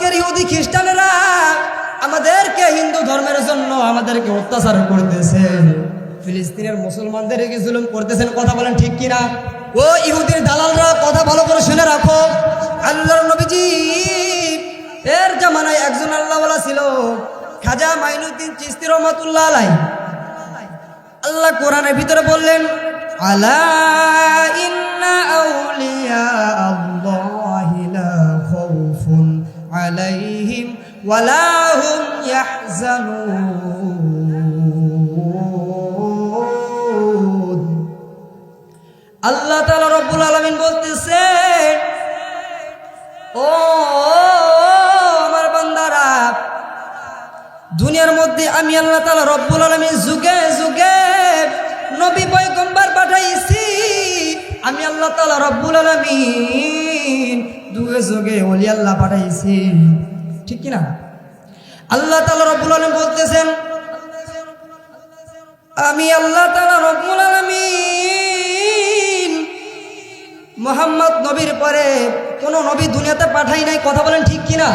আজকের ইহুদি খ্রিস্টানেরা আমাদেরকে হিন্দু ধর্মের জন্য আমাদেরকে অত্যাচার করতেছে। ফিলিস্তিনের মুসলমানদের জুলুম করতেছেন কথা বলেন ঠিক কিনা? ও ইহুদির দালালরা, কথা ভালো করে শুনে রাখো। আল্লাহর নবীজি, এর জামানায় একজন আল্লাহওয়ালা ছিল, খাজা মাইনুদ্দিন চিস্তি রহমতুল্লাহ আলাই আল্লাহ কোরআনের ভিতরে বললেন, আলা ইন্না আউলিয়া আল্লাহি। আলাইহিম ওয়ালা হুম ইয়াহজানুন। আল্লাহ তাআলা রব্বুল আলামিন বলতেছে, ও দুনিয়ার মধ্যে আমি আল্লাহ তালা রব্বুল আলমী যুগে যুগে নবী পয়গম্বর পাঠাইছি। আমি আল্লাহ তালা রব্বুল আলমিন যুগে যুগে আল্লাহ পাঠাইছি। ঠিক কিনা? আল্লাহ তালা রব্বুল আলম বলতেছেন, আমি আল্লাহ তালা রব্বুল আলমিন মোহাম্মদ নবীর পরে কোন নবী দুনিয়াতে পাঠাই নাই, কথা বলেন ঠিক কিনা?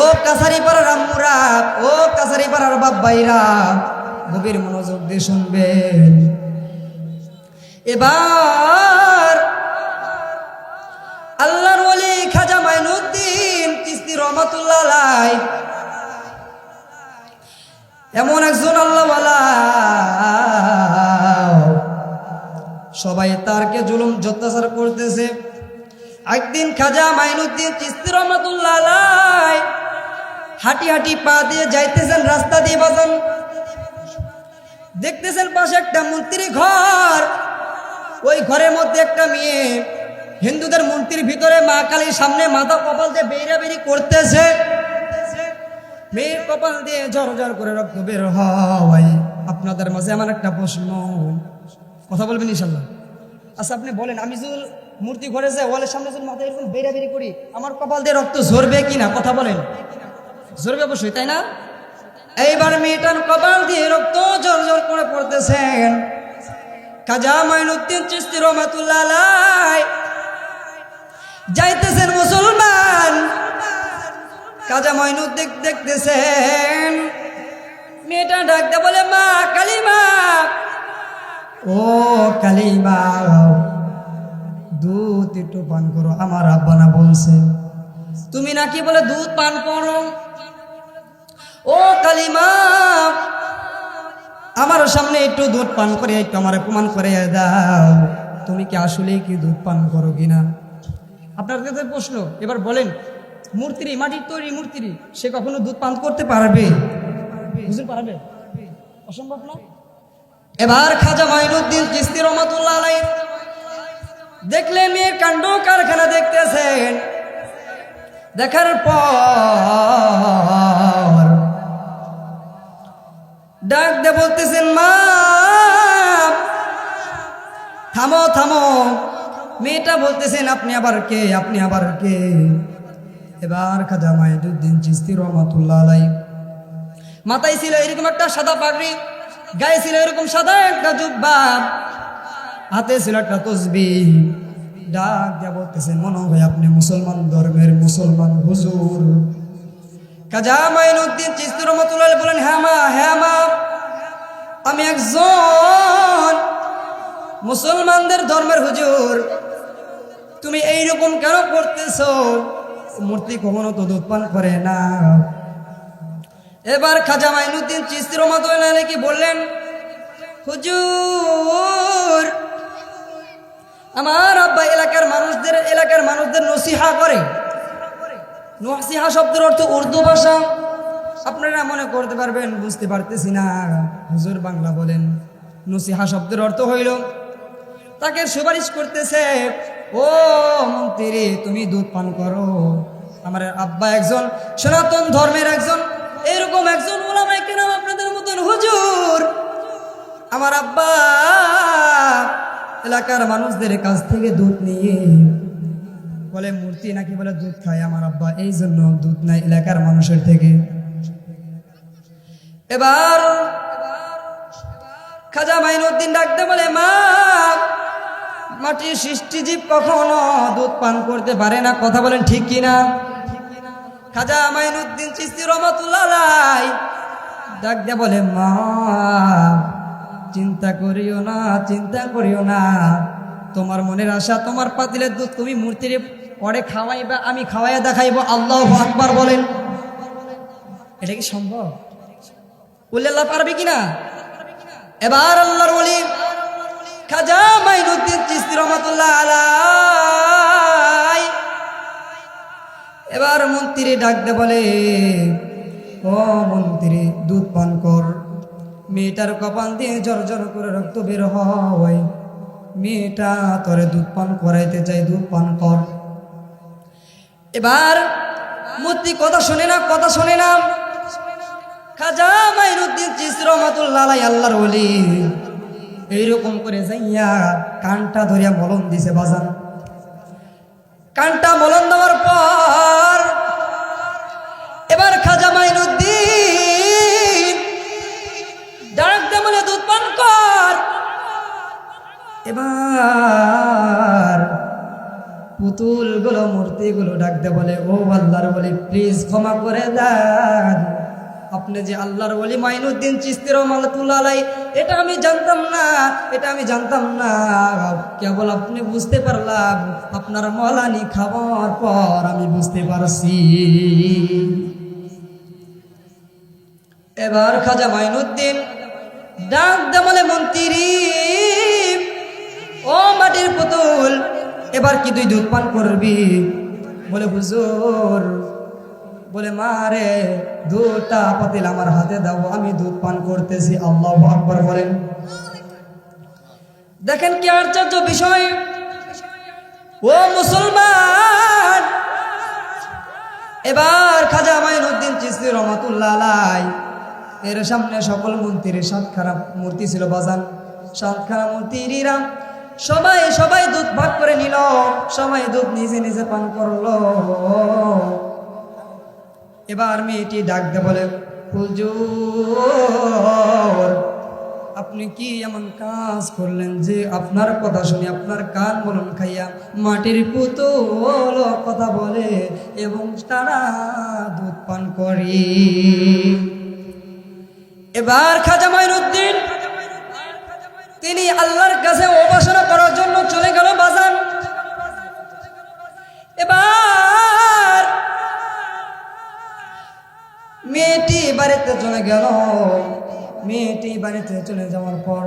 ও কাছারি পাড়ার আম্মুরা, ও কাছারি পাড়ার বাব্বাইরা গভীর মনোযোগ দিয়ে শুনবেন। এবার আল্লাহর ওলি খাজা মাইনুদ্দিন কিস্তি রহমতুল্লাহ এমন একজন আল্লাহওয়ালা সবাই তারকে জুলুম অত্যাচার করতেছে। একদিন খাজা মাইনুদ্দিন চিস্তি রহমতুল্লাহ হাঁটি হাঁটি পা দিয়ে যাইতেছেন রাস্তা দিয়ে বাজান। দেখতেছেন পাশে একটা মন্ত্রী ঘর। ওই ঘরের মধ্যে একটা মেয়ে হিন্দুদের মূর্তির ভিতরে মা কালীর সামনে মাথা কপাল দিয়ে বেরি করতেছে। মেয়ের কপাল দিয়ে ঝর ঝর করে রক্ত বের হয় আপনাদের মাঝে আমার একটা প্রশ্ন। কথা বলবেন ইনশাল্লাহ। আচ্ছা আপনি বলেন, আমি যদি মূর্তি ঘরে যাই, ওয়ালের সামনে যদি মাথা এরকম বেরি করি, আমার কপাল দিয়ে রক্ত ঝরবে কিনা? কথা বলেন। ঝরবে অবশ্যই, তাই না? এইবার মেয়েটার কপাল দিয়ে রক্ত ঝর ঝর করে পড়তেছেন। কাজা মাইনুদ্দিন চিস্তি রহমাতুল্লাহ যাইতেছেন মুসলমান। কাজা মাইনুদ্দিন দেখতেছেন। মেয়েটা ডাকতে বলে, মা, কালিমা। ও কালিমা, দুধ একটু পান করো। আমার আব্বা না বলছে। তুমি নাকি বলে দুধ পান করো? ও কালিমা, আমার সামনে একটু দুধ পান করে একটু আমার অপমান করে দাও। তুমি কি আসলেই কি দুধ পান করো কিনা? আপনার কাছে প্রশ্ন, এবার বলেন, মূর্তির মাটির তৈরি মূর্তির, সে কখনো দুধ পান করতে পারবে? বুঝতে পারবে? অসম্ভব না? এবার খাজা মাইনুদ্দিন চিস্তি রহমতুল্লাহ আলাই দেখলেন মেয়ের কাণ্ড কারখানা দেখতেছেন। দেখার পর ডাক দে বলতেছেন, মা, থামো থামো। মেয়েটা বলতেছেন, আপনি আবার কে? আপনি আবার কে? এবার খাজা মাইনুদ্দিন চিস্তি রহমতুল্লাহ আলাই মাথায় ছিল এরকম একটা সাদা পাগড়ি, গায়ে ছিল এরকম সাদা একটা জুব্বা, হাতে ছিল একটা তসবি। ডাক দিয়া বলতেছেন, মনে হয় আপনি মুসলমান ধর্মের মুসলমান হুজুর। কাজা মাইনুদ্দিন চিস্তি রহমতুল্লাহ বলেন হ্যাঁ মা হ্যাঁ মা, আমি একজন মুসলমানদের ধর্মের হুজুর। তুমি এইরকম কেন করতেছ? মূর্তি কখনো তো দুধ পান করে না। এবার খাজা মাইনুদ্দিন চিস্তি রহমতুল্লাহ নাকি বললেন? হুজুর, আমার আব্বা এলাকার মানুষদের এলাকার মানুষদের নসিহা করে। নসিহা শব্দের অর্থ উর্দু ভাষা। আপনারা মনে করতে পারবেন, বুঝতে পারতেছি না। হুজুর বাংলা বলেন। নসিহা শব্দের অর্থ হইল, তাকে সুপারিশ করতেছে ও মন্ত্রী, তুমি দুধ পান করো। আমার আব্বা একজন সনাতন ধর্মের একজন, এরকম একজন ওলামাই কেনাম আপনাদের মতন হুজুর। আমার আব্বা এলাকার মানুষদের কাছ থেকে দুধ নিয়ে বলে, মূর্তি নাকি বলে দুধ খায়? আমার আব্বা, এই জন্য দুধ নেয় এলাকার মানুষের থেকে। এবার খাজা মাইনুদ্দিন ডাকতে বলে, মা মাটির সৃষ্টিজীব কখনো দুধ পান করতে পারে না, কথা বলেন ঠিক কিনা? খাজা মাইনুদ্দিন চিস্তি রহমতুল্লাহ ডাক দিয়ে বলে, মা, চিন্তা করিও না, চিন্তা করিও না। তোমার মনের আশা, তোমার পাতিলের দুধ তুমি মূর্তির পরে খাওয়াইবা, আমি খাওয়াইয়া দেখাইব। আল্লাহ আকবার বলেন। এটা কি সম্ভব? বললে আল্লাহ পারবে কিনা? এবার আল্লাহর বলি খাজা মাইনুদ্দিন চিস্তি রহমতুল্লাহ আলাই এবার মন্ত্রী ডাকতে বলে, ও মন্ত্রী, দুধ পান কর। মেয়েটার কপাল দিয়ে জর জর করে রক্ত বের হয়। মেয়েটা তোরে দুধ পান করাইতে চাই, দুধ পান কর। এবার মূর্তি কথা শোনে না, কথা শোনে না। খাজা মাইনুদ্দিন চিস রহমাতুল্লাহ আল্লাহর বলি এইরকম করে যাইয়া কানটা ধরিয়া মলম দিছে বাজান। কানটা মলন দেওয়ার পর এবার খাজা মাইনুদ্দিন ডাক দে বলে, দুধ পান কর। এবার পুতুলগুলো মূর্তি গুলো ডাকতে বলে, ও আল্লাহর বলি প্লিজ ক্ষমা করে দেন। আপনি যে আল্লাহর বলি মাইনুদ্দিন চিস্তির আলাই এটা আমি জানতাম না, এটা আমি জানতাম না। কেবল আপনি বুঝতে পারলাম, আপনার মলানি খাবার পর আমি বুঝতে পারছি। এবার খাজা মাইনুদ্দিন ডাক দেমলে মন্ত্রী, ও মাটির পুতুল, এবার কি তুই দুধ পান করবি? বলে, হুজুর বলে, মা রে দুটা পাতিল আমার হাতে দাও, আমি দুধ পান করতেছি। আল্লাহ আকবর বলেন। দেখেন কি আশ্চর্য বিষয়। ও মুসলমান, এবার খাজা মাইনুদ্দিন চিস্তি রহমতুল্লাহ আলাই এর সামনে সকল মন্ত্রীর সাতখানা মূর্তি ছিল বাজান। সাতখানা মন্ত্রীরা সবাই সবাই দুধ ভাগ করে নিল, সবাই দুধ নিজে নিজে পান করল। এবার মেয়েটি ডাক দে বলে, হুজুর, আপনি কি এমন কাজ করলেন যে আপনার কথা শুনে আপনার কান বলুন খাইয়া মাটির পুতুল কথা বলে এবং তারা দুধ পান করে? এবার খাজা মাইনুদ্দিন, তিনি আল্লাহর কাছে মেয়েটি বাড়িতে চলে গেল। মেয়েটি বাড়িতে চলে যাওয়ার পর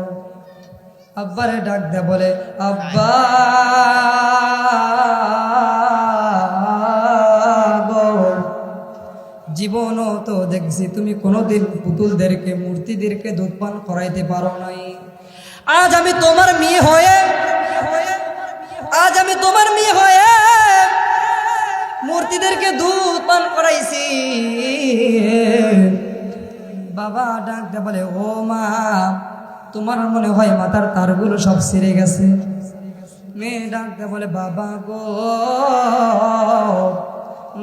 আব্বারে ডাক দে বলে, আব্বা জীবনও তো দেখছি, তুমি কোনোদিন পুতুলদেরকে, মূর্তিদেরকে দুধ পান করাইতে পারো নাই। আজ আমি তোমার মেয়ে হয়ে, আজ আমি তোমার মেয়ে হয়ে মূর্তিদেরকে দুধ পান করাইছি। বাবা ডাকতে বলে, ও মা, তোমার মনে হয় মাথার তারগুলো সব সেরে গেছে? মেয়ে ডাকতে বলে, বাবা গো,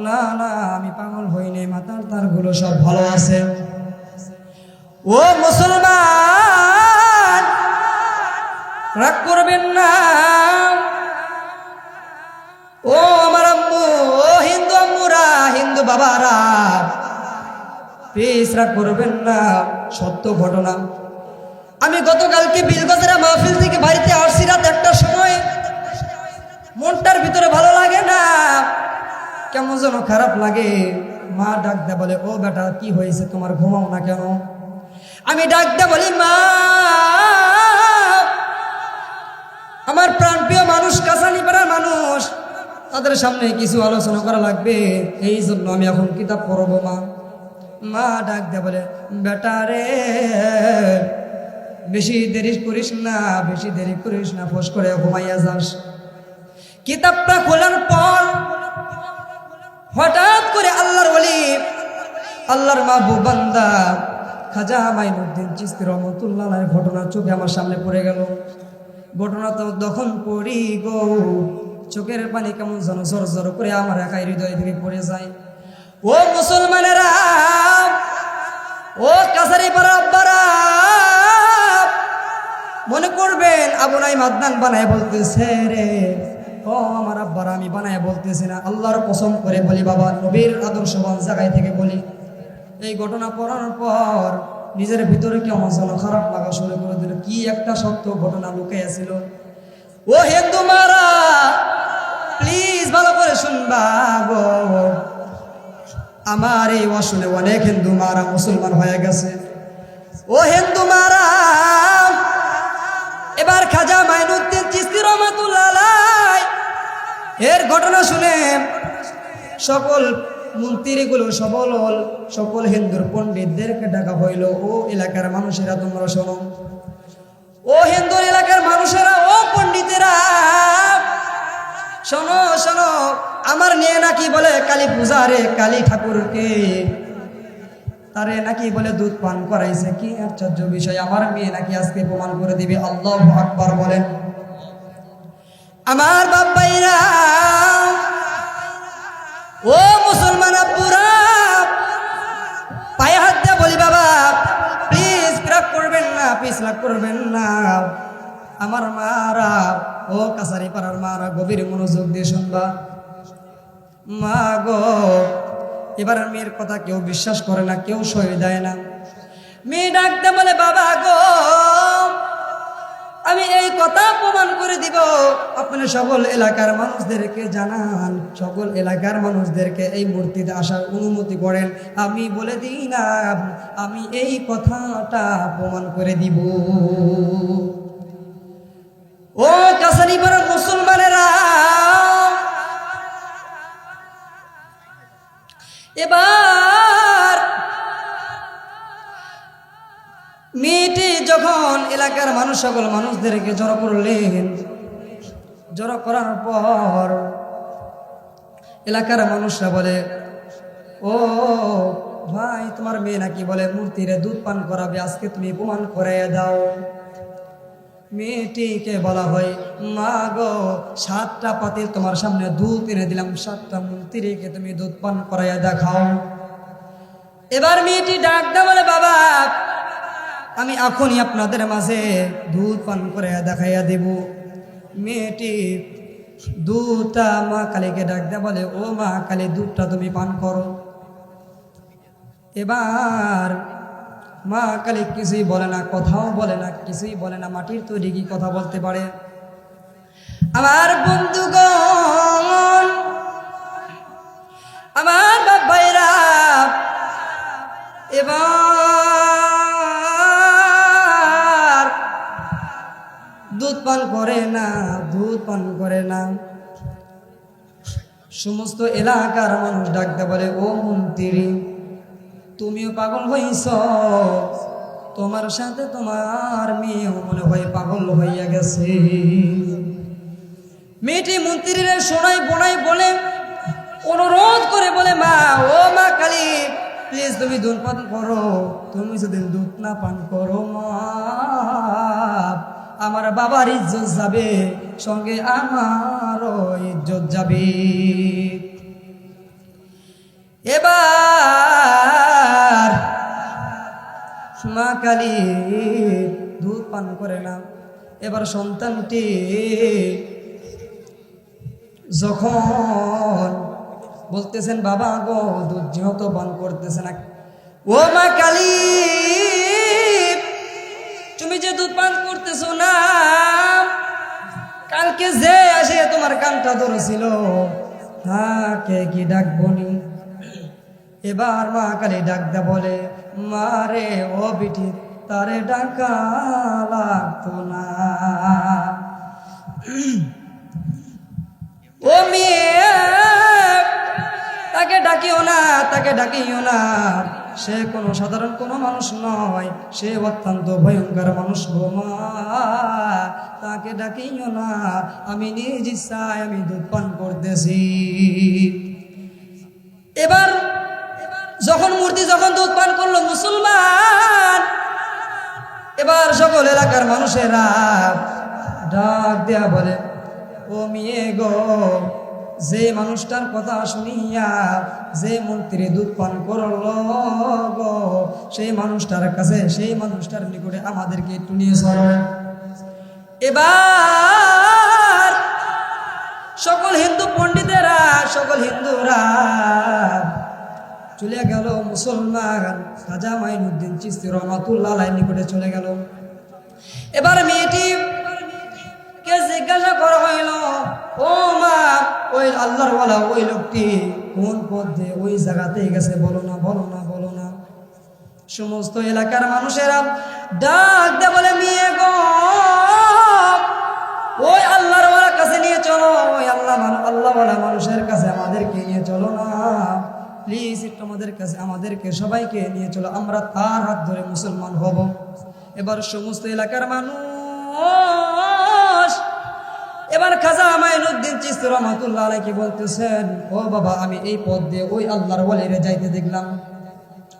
না না, আমি পাগল হইনি মাথার তারগুলো সব ভালো আছে। ও মুসলমান, রাগ করবেন না। ও বাবারা। রাগ করবেন না, সত্য ঘটনা। আমি গতকালকে বিলগজেরা মাহফিল থেকে বাড়িতে আসছি রাত একটার সময়। মনটার ভিতরে ভালো লাগে না। কেমন যেন খারাপ লাগে। মা ডাক দে বলে, ও বেটা, কি হয়েছে? তোমার ঘুমাও না কেন? আমি ডাক দে বলি, মা, আমার প্রাণপ্রিয় মানুষ কাসানি পাড়ার মানুষ। তাদের সামনে কিছু আলোচনা করা লাগবে। এই জন্য আমি এখন কিতাব পড়ব মা। মা ডাক দে বলে, বেটা রে, বেশি দেরি করিস না, বেশি দেরি করিস না, ফোস করে ঘুমাইয়া যাস। কিতাবটা খোলার পর হঠাৎ করে আল্লাহর বলি আল্লাহর মাহবুব বান্দা খাজা মাইনুদ্দিন চিস্তি রহমতুল্লাহ ঘটনা চোখে আমার সামনে পড়ে গেল। ঘটনা তো তখন পড়ি গো। চোখের পানি কেমন যেন জোর জোর করে আমার একাই হৃদয় থেকে পড়ে যায়। ও মুসলমানেরা, ও কাছারি মনে করবেন আবু নাই মাদনান বানায় বলতেছে রে, ও আমার আব্বার, আমি বানায় বলতেছি না। আল্লাহর কসম করে বলি বাবা, নবীর আদর্শবান জায়গায় থেকে বলি। এই ঘটনা পড়ানোর পর নিজের ভিতরে কেমন যেন খারাপ লাগা শুরু করে দিল। কি একটা সত্য ঘটনা লুকে ছিল। ও হিন্দু মারা প্লিজ ভালো করে শুনবা গো। আমার এই অশুনে অনেক হিন্দু মারা মুসলমান হয়ে গেছে। ও হিন্দু মারা, এবার খাজা মাইনুদ্দিন চিস্তি রহমাতুল্লাহ এর ঘটনা শুনে সকল মন্ত্রীগুলো সবল হল, সকল হিন্দুর পণ্ডিতদেরকে ডাকা হইল, ও এলাকার মানুষেরা তোমরা শোনো। ও হিন্দু এলাকার মানুষেরা, ও পণ্ডিতেরা শোনো শোনো, আমার নিয়ে নাকি বলে, কালী পূজা রে, কালী ঠাকুরকে। তারে নাকি বলে, দুধ পান করাইছে। কি আশ্চর্য বিষয়, আমার মেয়ে নাকি আজকে প্রমাণ করে দিবে। আল্লাহ আকবার বলেন। আমার বাবাইরা ও মুসলমান আব্বুরা, পায়ে হাত দিয়ে বলি, বাবা প্লিজ রাগ করবেন না পিস করবেন না। আমার মারা ও কাছারি পাড়ার মারা গভীর মনোযোগ দিয়ে শুনবা। মা গো, এবার মেয়ের কথা কেউ বিশ্বাস করে না, কেউ সয়ে দেয় না। মেয়ে ডাকতে বলে, বাবা গো, আমি এই কথা প্রমাণ করে দিব। আপনি সকল এলাকার মানুষদেরকে জানান, সকল এলাকার মানুষদেরকে এই মূর্তিতে আসার অনুমতি করেন। আমি বলে দিই না আমি এই কথাটা প্রমাণ করে দিব। ও পাড়ার মুসলমানেরা। এবার মেয়েটি যখন এলাকার মানুষ, সকল মানুষদেরকে জড়ো করলেন, জড়ো করার পর এলাকার মানুষরা বলে, ও ভাই, তোমার মেয়ে নাকি বলে, মূর্তিরে দুধ পান করাবে, আজকে তুমি প্রমাণ করে দাও। মেয়েটিকে বলা হয়, মা গো, সাতটা পাতিল তোমার সামনে দুধ এনে দিলাম, সাতটা মূর্তিকে তুমি দুধ পান করাইয়া দেখাও। এবার মেয়েটি ডাকটা বলে, বাবা, আমি এখনই আপনাদের মাঝে দুধ পান করে দেখাইয়া দেব। মেয়েটি দুধটা মা কালীকে ডাক ডাকতে বলে, ও মা কালী, দুধটা তুমি পান করো। এবার মা কালী কিছুই বলে না, কথাও বলে না, কিছুই বলে না, মাটির তৈরি কি কথা বলতে পারে? আমার বন্ধুগণ, আমার বাবাইরা এবার দুধ পান করে না, দুধ পান করে না। সমস্ত এলাকার মানুষ ডাকতে বলে, ও মন্ত্রী তুমিও পাগল হইছ। তোমার সাথে তোমার মেয়েও মনে হয় পাগল হইয়া গেছে। মেয়েটি মন্ত্রীর সোনাই বোনাই বলে, অনুরোধ করে বলে, মা, ও মা কালী প্লিজ তুমি দুধ পান করো। তুমি যদি দুধ না পান করো, মা, আমার বাবার ইজ্জত যাবে, সঙ্গে আমারও ইজ্জত যাবে। এবার মা কালী দুধ পান করে না। এবার সন্তানটি যখন বলতেছেন, বাবা গো, দুধ যেহেতু পান করতেছে না। ও মা কালী, তুমি যে দুধ পান করতেছো না, কালকে যে আসে তোমার কানটা ধরেছিল, তাকে কি ডাকবনি এবার মা কালী ডাকদা বলে মারে ও বিটি, তারে ডাকা লাগতো না। ও মেয়ে, তাকে ডাকিও না, তাকে ডাকিও না। সে কোনো সাধারণ কোনো মানুষ নয়, সে অত্যন্ত ভয়ঙ্কর মানুষ গো মা। তাকে ডাকিও না, আমি নিজ ইচ্ছায় আমি দুধ পান করতেছি। এবার যখন মূর্তি যখন দুধ পান করল মুসলমান, এবার সকল এলাকার মানুষেরা ডাক দেয়া বলে, ও মেয়ে গো, যে মানুষটার কথা শুনিয়া যে মন্ত্রী দুধ পান করল গো, সেই মানুষটার কাছে, সেই মানুষটার নিকটে আমাদেরকে একটু নিয়ে চলো। এবার সকল হিন্দু পণ্ডিতেরা, সকল হিন্দুরা চলে গেল মুসলমান খাজা মাইনুদ্দিন চিস্তি রহমাতুল্লাহ নিকটে চলে গেল। এবার মেয়েটি কে জিজ্ঞাসা করা হইল, ও মা, ওই আল্লাহর ওয়ালা ওই লোকটি কোন পথ ওই জায়গাতে গেছে? বলো না বলো না বলো না। সমস্ত এলাকার মানুষেরা ডাক দে বলে, মেয়ে গো, ওই আল্লাহর কাছে নিয়ে চলো, ওই আল্লাহ আল্লাহ ওয়ালা মানুষের কাছে আমাদেরকে নিয়ে চলো না। প্লিজ একটু আমাদের কাছে আমাদেরকে সবাইকে নিয়ে চলো। আমরা তার হাত ধরে মুসলমান হব। এবার সমস্ত এলাকার মানুষ এবার খাজা মাইনুদ্দিন চিস্তি রহমাতুল্লাহ আলাইকে বলতেছেন, ও বাবা, আমি এই পথ দিয়ে ওই আল্লাহর ওয়ালিরে যাইতে দেখলাম।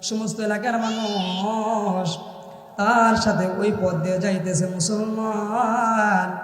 সমস্ত এলাকার মানুষ তার সাথে ওই পথ দিয়ে যাইতেছে মুসলমান।